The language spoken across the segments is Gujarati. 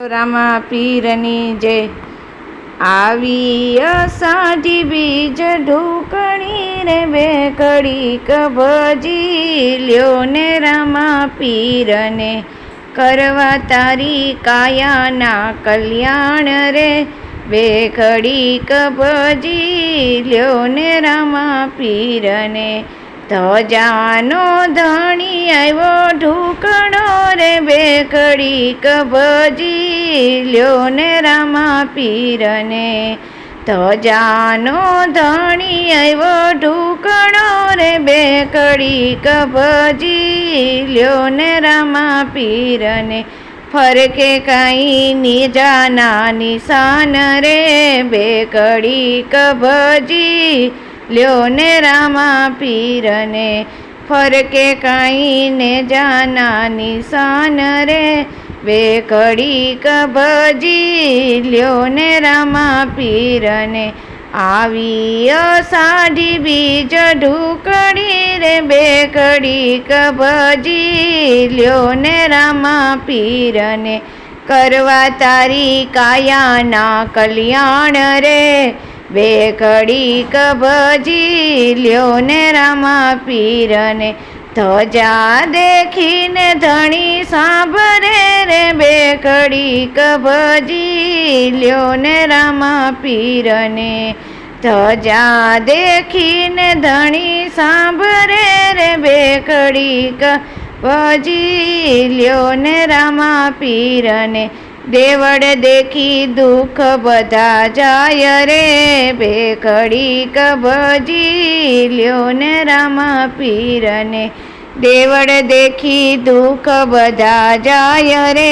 રામા પીરની જય આવી અષાઢી બીજ ઢોકણી રે બે કડીક ભજી લ્યો ને રામા પીરને કરવા તારી કાયાના કલ્યાણ રે. બે કડીક ભજી લ્યો ને રામા પીરને ધજાનો ધણી આવ્યો ઢૂકણો રે બે કડીક ભજી લ્યો ને રામા પીરને. ધજાનો ધણી આવ્યો ઢૂકણો રે, બે કડીક ભજી લ્યો ને રામા પીરને. ફરકે કાંઈ નિજાના નિશાન રે, બે કડીક ભજી લ્યો ને રામા પીરને. ફરકે કાંઈને જાના નિશાન રે. બે કડી ભજી લ્યો ને રામા પીરને આવી સાઢી બીજ ઢુકડી રે. બે કડી ભજી લ્યો ને રામા પીરને કરવા તારી કાયાના કલ્યાણ રે. બે કડીક ભજી લ્યો ને રામા પીરને ધજા દેખીને ધણી સાંભરે રે બે કડીક ભજી લ્યો ને રામા પીરને ધજા દેખીને ધણી સાંભરે રે બે કડીક ભજી લ્યો ને રામા પીરને દેવડ દેખી દુઃખ બધા જાય રે બે કડીક ભજી લ્યો ને રામા પીરને. દેવડ દેખી દુઃખ બધા જાય રે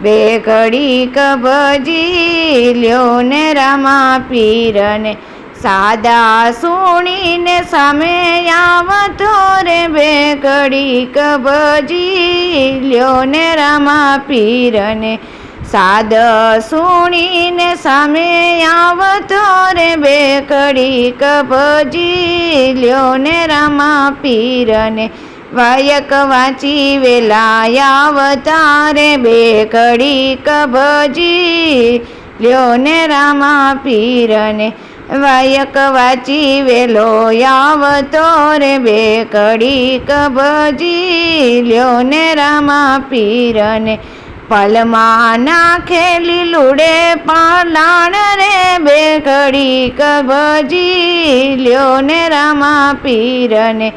બે કડીક ભજી લ્યો ને રામા પીરને. સાદા સુણીને સામે આવતો રે બે કડીક ભજી લ્યો ને રામા પીરને. સાદ સુણીને સામે આવતો રે બે કડી ભજી લ્યો ને રામા પીરને. વાયક વાંચી વેલા આવતા રે બે કડી કભજી લ્યો ને રામા પીરને. વાયક વાંચી વેલો આવતો રે બે કડી કભજી લ્યો ને રામા પીરને. પલમાં નાખેલી લુડે પાલાણ રે, બે ઘડી ભજી લ્યો ને રામા પીરને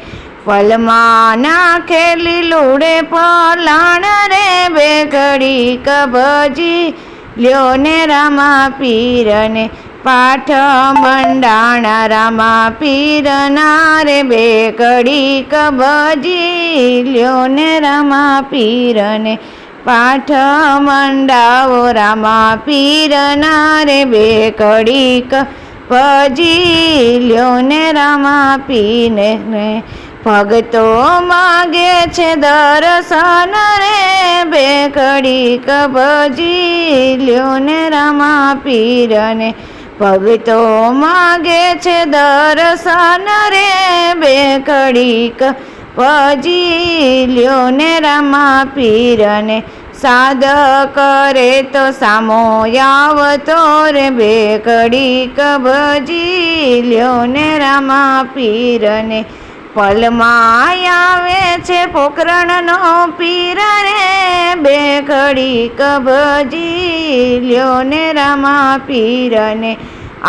પલમાં નાખેલી લુડે પલાણ રે, બે ઘડી ભજી લ્યો ને રામા પીરને પાઠ મંડાણા રામા પીરના રે, બે કડીક કબજી લ્યો ને રામા પીરને પાઠ મંડાવો રામા પીરના રે બે કડીક. ભજી લ્યો ને રામા પીને ને ભગતો માગે છે દર્શન રે બે કડીક. ભજી લ્યો ને રામા પીરને ભગતો માગે છે દર્શન રે બે કડીક. ભજી લ્યો ને રામા પીરને સાદ કરે તો સામો આવતો રે, બે કડીક ભજી લ્યો ને રામા પીરને પલમાં આવે છે પોકરણનો પીર રે, બે કડીક ભજી લ્યો ને રામા પીરને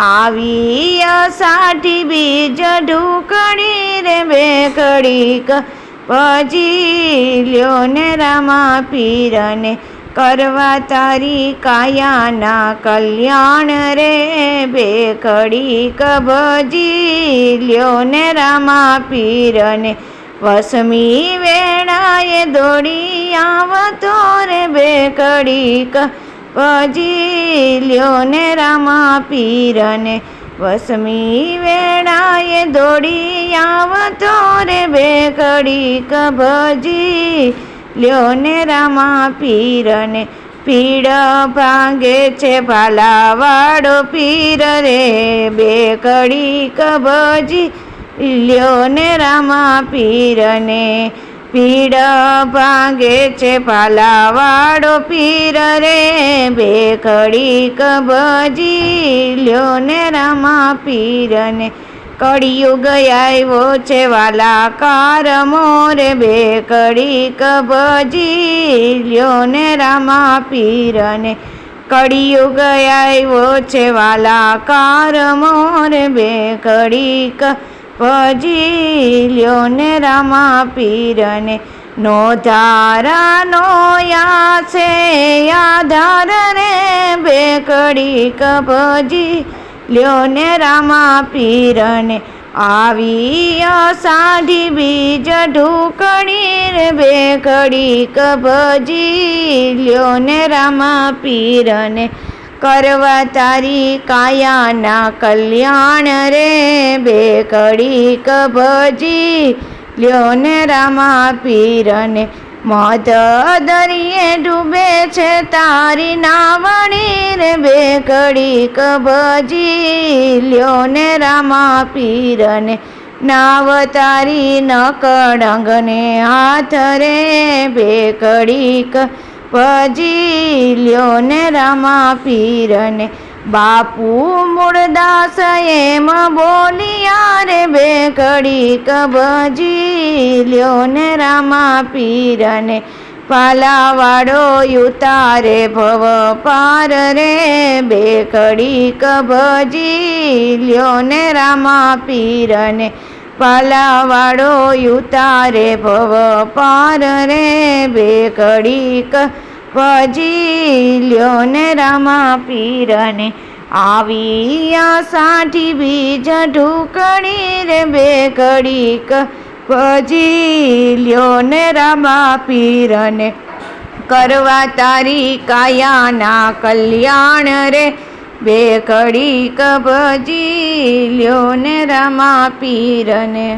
આવી સાઠી બીજ ઢૂકડી રે, બે કડીક ભજી લ્યો ને રામા પીરને કરવા તારી કાયાના કલ્યાણ રે બે કડી ભજી લ્યો ને રામા પીરને વસમી વેળાએ દોડી આવતો રે બે કડી ભજી લ્યો ને રામા પીરને વસમી વેળાએ દોડી આવતો રે બે કડીક ભજી લ્યો ને રામા પીરને પીડ ભાંગે છે ભાલાવાડો પીર રે બે કડીક ભજી લ્યો ને રામા પીરને પીડ ભાંગે છે પાલાવાળો પીર રે. બે કડીક ભજી લ્યો ને રામા પીરને. કળિયુગ આવ્યો છે વાલા કાર મોરે. બે કડીક ભજી લ્યો ને રામા પીરને. કળિયુગ આવ્યો છે વાલા કાર મોરે. બે કડીક ભજી લ્યો ને રામા પીરને નો ધારા નો યા છે આધાર રે બે કડીક ભજી લ્યો ને રામા પીરને આવી અષાઢી બીજ ઢુકડી રે બે કડીક ભજી લ્યો ને રામા પીરને કરવા તારી કાયાના કલ્યાણ રે બે કડીક ભજી લ્યો ને રામા પીરને મધ દરિયે ડૂબે છે તારી નાવણી રે બે કડીક ભજી લ્યો ને રામા પીરને નાવ તારી નકડંગને હાથ રે બે કડીક ભજી લ્યો ને રમા પીરને બાપુ મૂળદાસ એમ બોલિયા રે, બે કડીક ભજી લ્યો ને રમા પીરને પાલાવાડો યુતારે ભવ પાર રે, બે કડીક ભજી લ્યો ને રામા પીરને પાલાવાડો યુતારે ભવ પાર રે. બે કડીક ભજી લ્યો ને રામા પીરને આવી સાઠી બીજ ઢુકડી રે બે કડીક ભજી લ્યો ને રામા પીરને કરવા તારી કાયાના કલ્યાણ રે બે કડીક ભજી લ્યો ને રામા પીરને